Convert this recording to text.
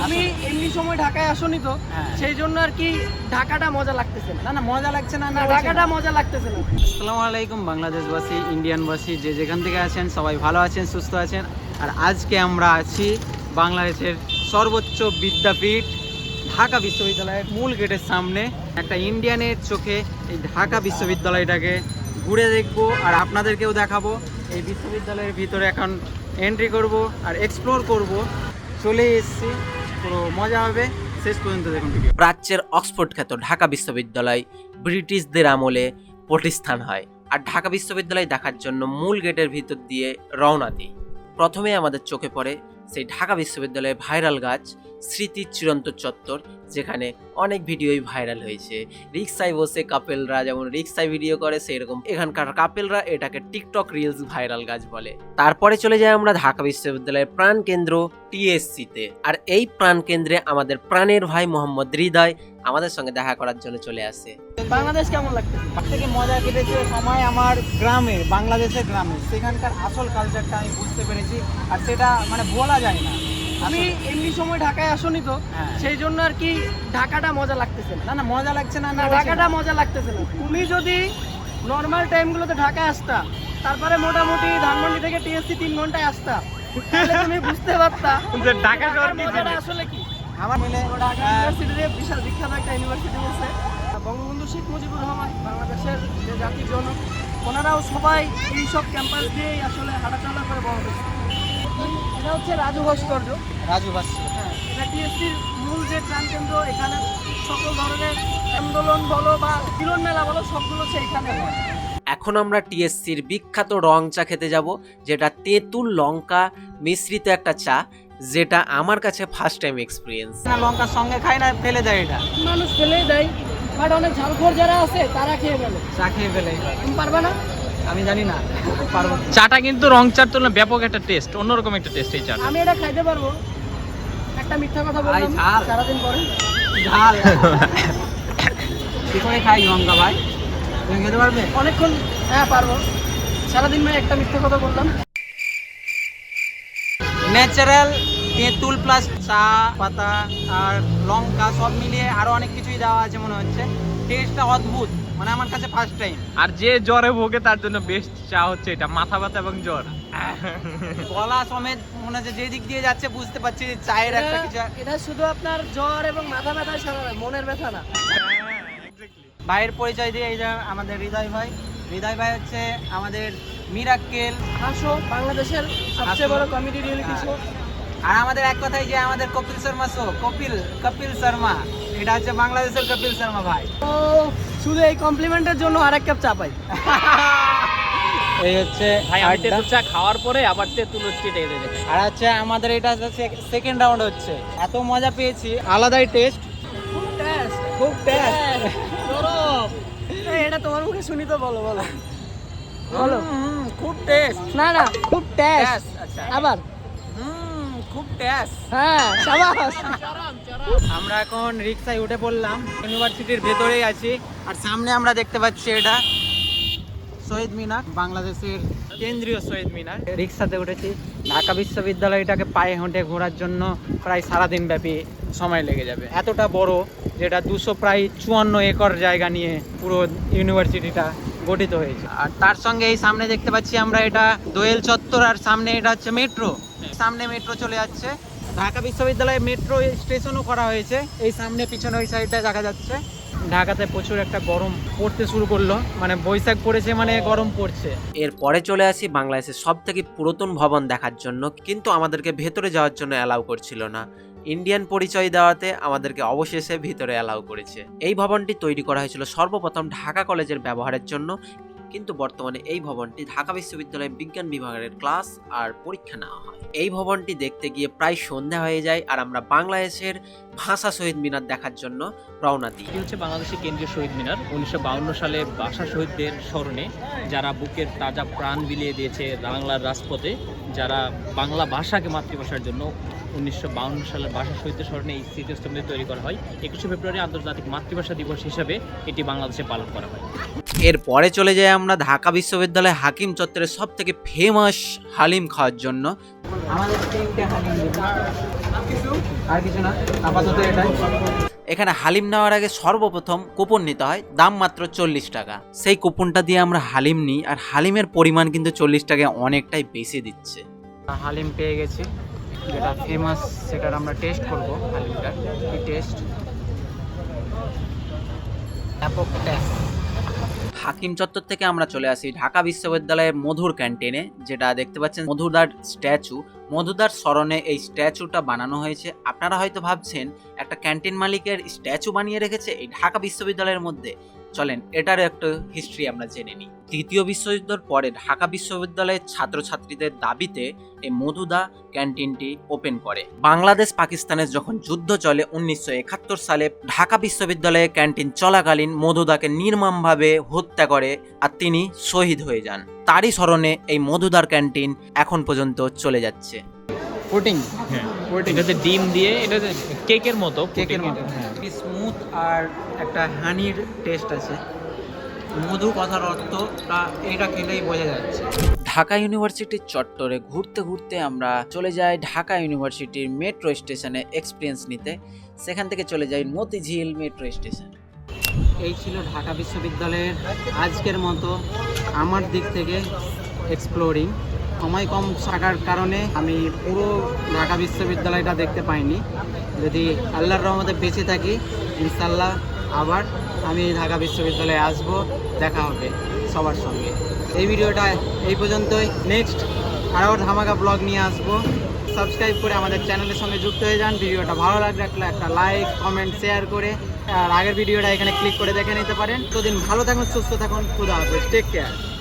তুমি এমনি সময় ঢাকায় আসনি তো হ্যাঁ। সেই জন্য আর কি ঢাকাটা মজা লাগতেছে না। না মজা লাগছে না না না ঢাকাটা মজা লাগতেছে না। আসসালামু আলাইকুম বাংলাদেশবাসী ইন্ডিয়ানবাসী যে যেখান থেকে আছেন সবাই ভালো আছেন সুস্থ আছেন। আর আজকে আমরা আছি বাংলাদেশের সর্বোচ্চ বিদ্যাপীঠ ঢাকা বিশ্ববিদ্যালয়ের মূল গেটের সামনে। একটা ইন্ডিয়ানের চোখে এই ঢাকা বিশ্ববিদ্যালয়টাকে ঘুরে দেখব আর আপনাদেরকেও দেখাবো। এই বিশ্ববিদ্যালয়ের ভিতরে এখন এন্ট্রি করব আর এক্সপ্লোর করব। চলে এসেছি মজা হবে। শেষ পর্যন্ত দেখুন প্রাচ্যের অক্সফোর্ড খ্যাত ঢাকা বিশ্ববিদ্যালয় ব্রিটিশদের আমলে প্রতিষ্ঠান হয়। আর ঢাকা বিশ্ববিদ্যালয় দেখার জন্য মূল গেটের ভিতর দিয়ে রওনা দিই প্রথমে আমাদের চোখে পড়ে সেই ঢাকা বিশ্ববিদ্যালয়ের ভাইরাল গাছ স্মৃতি চিরন্ত চত্বর, যেখানে অনেক ভিডিওই ভাইরাল হয়েছে। রিক্সায় বসে কাপেলরা, যেমন রিক্সায় ভিডিও করে, সেরকম এখানকার কাপেলরা এটাকে টিকটক রিলস ভাইরাল গাছ বলে। তারপরে চলে যাই আমরা ঢাকা বিশ্ববিদ্যালয়ের প্রাণ কেন্দ্র টিএসসিতে আর এই প্রাণ কেন্দ্রে আমাদের প্রাণের ভাই মোহাম্মদ হৃদয় আমাদের সঙ্গে দেখা করার জন্য চলে আসে। বাংলাদেশ কেমন লাগতেছে সব থেকে মজা কেটেছে সময় আমার গ্রামে, বাংলাদেশের গ্রামে। সেখানকার আসল কালচারটা আমি বুঝতে পেরেছি, আর সেটা মানে বলা যায় না। তুমি এমনি সময় ঢাকায় আসনি তো হ্যাঁ। সেই জন্য আর কি ঢাকাটা মজা লাগতেছে না। না মজা লাগছে না না ঢাকাটা মজা লাগতেছে না। তুমি যদি নর্মাল টাইমগুলোতে ঢাকায় আসতা তারপরে মোটামুটি ধানমন্ডি থেকে টিএসসি তিন ঘন্টায় আসতা তাহলে তুমি বুঝতে পারতা যে ঢাকা শহর কি আসলে কি? আমার মিলে ঢাকা ইউনিভার্সিটিতে বিশাল বিখ্যাত একটা ইউনিভার্সিটি আছে বঙ্গবন্ধু শেখ মুজিবুর রহমান বাংলাদেশের যে জাতির জনক ওনারাও সবাই এইসব ক্যাম্পাস দিয়েই আসলে হাঁটাচলা করে বড় হয়েছে। এটা হচ্ছে রাজু ভাস্কর্য। রাজু বাস হ্যাঁ এটা টিএসসির মূল যে প্রাণকেন্দ্র এখানে সকল ধরনের আন্দোলন বলো বা মিলন মেলা বলো সবগুলো হচ্ছে এখানে হয়। এখন আমরা টিএসসির বিখ্যাত রং চা খেতে যাব যেটা তেঁতুল লঙ্কা মিশ্রিত একটা চা যেটা আমার কাছে ফার্স্ট টাইম এক্সপিরিয়েন্স না লঙ্কার সঙ্গে খাই না ফেলে দেয় এটা। মানুষ ফেলেই দেয় বাট অনেক ঝালখোর যারা আছে তারা খেয়ে গেল চা খেয়ে ফেলে। তুমি পারবে না? আমি জানি না। পারব। চাটা কিন্তু রং চার তুলনায় ব্যাপক একটা টেস্ট অন্যরকম একটা টেস্ট এই চাটা। আমি এটা খাইতে পারব। একটা মিথ্যা কথা বললাম ঝাল। সারাদিন পরে। ঝাল। কি করে খাই লঙ্কা ভাই। তুমি খেতে পারবে? অনেকক্ষণ হ্যাঁ পারব। সারাদিন ভাই একটা মিথ্যা কথা বললাম। ন্যাচারাল তেঁতুল প্লাস চা পাতা আর লঙ্কা সব মিলিয়ে আরও অনেক কিছুই দেওয়া আছে মনে হচ্ছে। টেস্টটা অদ্ভুত মানে আমার কাছে ফার্স্ট টাইম আর যে জ্বরে ভোগে তার জন্য বেস্ট চা হচ্ছে এটা মাথা ব্যথা এবং জ্বর। গলা সমেত মনে হচ্ছে যে দিক দিয়ে যাচ্ছে বুঝতে পারছি যে চায়ের একটা কিছু এটা শুধু আপনার জ্বর এবং মাথা ব্যথা সারা মনের ব্যথা না। ভাইয়ের পরিচয় দিয়ে এই যে আমাদের হৃদয় ভাই। হৃদয় ভাই হচ্ছে আমাদের মিরাক্কেল হাসো বাংলাদেশের সবচেয়ে বড় কমেডি রিয়েলিটি শো আর আমাদের এক কথাই যে আমাদের কপিল শর্মা শো কপিল কপিল শর্মা। এটা হচ্ছে বাংলাদেশের কপিল শর্মা ভাই। তো শুধু এই কমপ্লিমেন্টের জন্য আরেক কাপ চা পাই। এই হচ্ছে ভাই আমি তেঁতুল চা খাওয়ার পরে আবার তেঁতুল চেটে গেছে আর হচ্ছে আমাদের এটা সেকেন্ড রাউন্ড হচ্ছে। এত মজা পেয়েছি আলাদাই টেস্ট খুব টেস্ট খুব টেস্ট এটা তোমার মুখে শুনি তো বলো বলো। বলো। খুব টেস্ট না না। খুব টেস্ট আচ্ছা। আবার। খুব হ্যাঁ সাবাস। আমরা এখন রিক্সায় উঠে পড়লাম ইউনিভার্সিটির ভেতরেই আছি আর সামনে আমরা দেখতে পাচ্ছি এটা শহীদ মিনার বাংলাদেশের কেন্দ্রীয় শহীদ মিনার। রিক্সাতে উঠেছি ঢাকা বিশ্ববিদ্যালয়টাকে পায়ে হেঁটে ঘোরার জন্য প্রায় সারাদিন ব্যাপী সময় লেগে যাবে। এতটা বড় যেটা দুশো প্রায় চুয়ান্ন একর জায়গা নিয়ে পুরো ইউনিভার্সিটিটা গঠিত হয়েছে। আর তার সঙ্গে এই সামনে দেখতে পাচ্ছি আমরা এটা দোয়েল চত্বর আর সামনে এটা হচ্ছে মেট্রো। সামনে মেট্রো চলে যাচ্ছে। ঢাকা বিশ্ববিদ্যালয়ে মেট্রো স্টেশনও করা হয়েছে। এই সামনে পিছনে ওই সাইডটা দেখা যাচ্ছে। ঢাকাতে প্রচুর একটা গরম পড়তে শুরু করল। মানে বৈশাখ পড়েছে মানে গরম পড়ছে। এরপরে চলে আসি বাংলাদেশের সব থেকে পুরাতন ভবন দেখার জন্য। কিন্তু আমাদেরকে ভেতরে যাওয়ার জন্য অ্যালাউ করছিল না। ইন্ডিয়ান পরিচয় দেওয়াতে আমাদেরকে অবশেষে ভিতরে অ্যালাউ করেছে। এই ভবনটি তৈরি করা হয়েছিল সর্বপ্রথম ঢাকা কলেজের ব্যবহারের জন্য। কিন্তু বর্তমানে এই ভবনটি ঢাকা বিশ্ববিদ্যালয়ের বিজ্ঞান বিভাগের ক্লাস আর পরীক্ষা নেওয়া হয়। এই ভবনটি দেখতে গিয়ে প্রায় সন্ধ্যা হয়ে যায় আর আমরা বাংলাদেশের ভাষা শহীদ মিনার দেখার জন্য রওনা দিই। হচ্ছে বাংলাদেশের কেন্দ্রীয় শহীদ মিনার। উনিশশো সালে ভাষা শহীদদের স্মরণে যারা বুকের তাজা প্রাণ বিলিয়ে দিয়েছে বাংলার রাজপথে, যারা বাংলা ভাষাকে মাতৃভাষার জন্য উনিশশো সালের ভাষা শহীদদের স্মরণে এই স্মৃতিস্তম্ভে তৈরি করা হয়। একুশে ফেব্রুয়ারি আন্তর্জাতিক মাতৃভাষা দিবস হিসাবে এটি বাংলাদেশে পালন করা হয়। এরপরে চলে যাই আমরা ঢাকা বিশ্ববিদ্যালয় হাকিম চত্বরের সব থেকে ফেমাস হালিম খাওয়ার জন্য। আমাদের তিনটে হালিম আর কিছু না আপাতত এটাই। এখানে হালিম নেওয়ার আগে সর্বপ্রথম কুপন নিতে হয় দাম মাত্র চল্লিশ টাকা। সেই কুপনটা দিয়ে আমরা হালিম নিই আর হালিমের পরিমাণ কিন্তু চল্লিশ টাকায় অনেকটাই বেশি দিচ্ছে। হালিম পেয়ে গেছি। যেটা ফেমাস সেটার আমরা টেস্ট করব হালিমটার। কি টেস্ট ব্যাপক টেস্ট হাকিম চত্বর থেকে আমরা চলে আসি ঢাকা বিশ্ববিদ্যালয়ের মধুর ক্যান্টিনে, যেটা দেখতে পাচ্ছেন মধুদার স্ট্যাচু। মধুদার স্মরণে এই স্ট্যাচুটা বানানো হয়েছে। আপনারা হয়তো ভাবছেন, একটা ক্যান্টিন মালিকের স্ট্যাচু বানিয়ে রেখেছে এই ঢাকা বিশ্ববিদ্যালয়ের মধ্যে। চলেন, এটার একটা হিস্ট্রি আমরা জেনে নিই। তৃতীয় বিশ্বযুদ্ধের পরে ঢাকা বিশ্ববিদ্যালয়ের ছাত্রছাত্রীদের দাবিতে এই মধুদা ক্যান্টিনটি ওপেন করে। বাংলাদেশ পাকিস্তানের যখন যুদ্ধ চলে উনিশশো একাত্তর সালে, ঢাকা বিশ্ববিদ্যালয়ে ক্যান্টিন চলাকালীন মধুদাকে নির্মমভাবে হত্যা করে আর তিনি শহীদ হয়ে যান। তারই স্মরণে এই মধুদার ক্যান্টিন এখন পর্যন্ত চলে যাচ্ছে। পুটিং হ্যাঁ। এটাতে ডিম দিয়ে এটাতে কেকের মতো কেকের মতো হ্যাঁ। স্মুথ আর একটা হানির টেস্ট আছে। মধু কথার অর্থটা এটা খেলেই বোঝা যাচ্ছে। ঢাকা ইউনিভার্সিটির চত্বরে ঘুরতে ঘুরতে আমরা চলে যাই ঢাকা ইউনিভার্সিটির মেট্রো স্টেশনে এক্সপিরিয়েন্স নিতে। সেখান থেকে চলে যাই মতিঝিল মেট্রো স্টেশন। এই ছিল ঢাকা বিশ্ববিদ্যালয়ের আজকের মতো। আমার দিক থেকে এক্সপ্লোরিং সময় কম থাকার কারণে আমি পুরো ঢাকা বিশ্ববিদ্যালয়টা দেখতে পাইনি। যদি আল্লাহর রহমতে বেঁচে থাকি ইনশাল্লাহ আবার আমি ঢাকা বিশ্ববিদ্যালয়ে আসব, দেখা হবে সবার সঙ্গে। এই ভিডিওটা এই পর্যন্তই। নেক্সট আরও ধামাকা ব্লগ নিয়ে আসব। সাবস্ক্রাইব করে আমাদের চ্যানেলের সঙ্গে যুক্ত হয়ে যান। ভিডিওটা ভালো লাগলে একটা লাইক কমেন্ট শেয়ার করে, আর আগের ভিডিওটা এখানে ক্লিক করে দেখে নিতে পারেন। ততদিন ভালো থাকুন, সুস্থ থাকুন। খুদা হাফেজ। Take care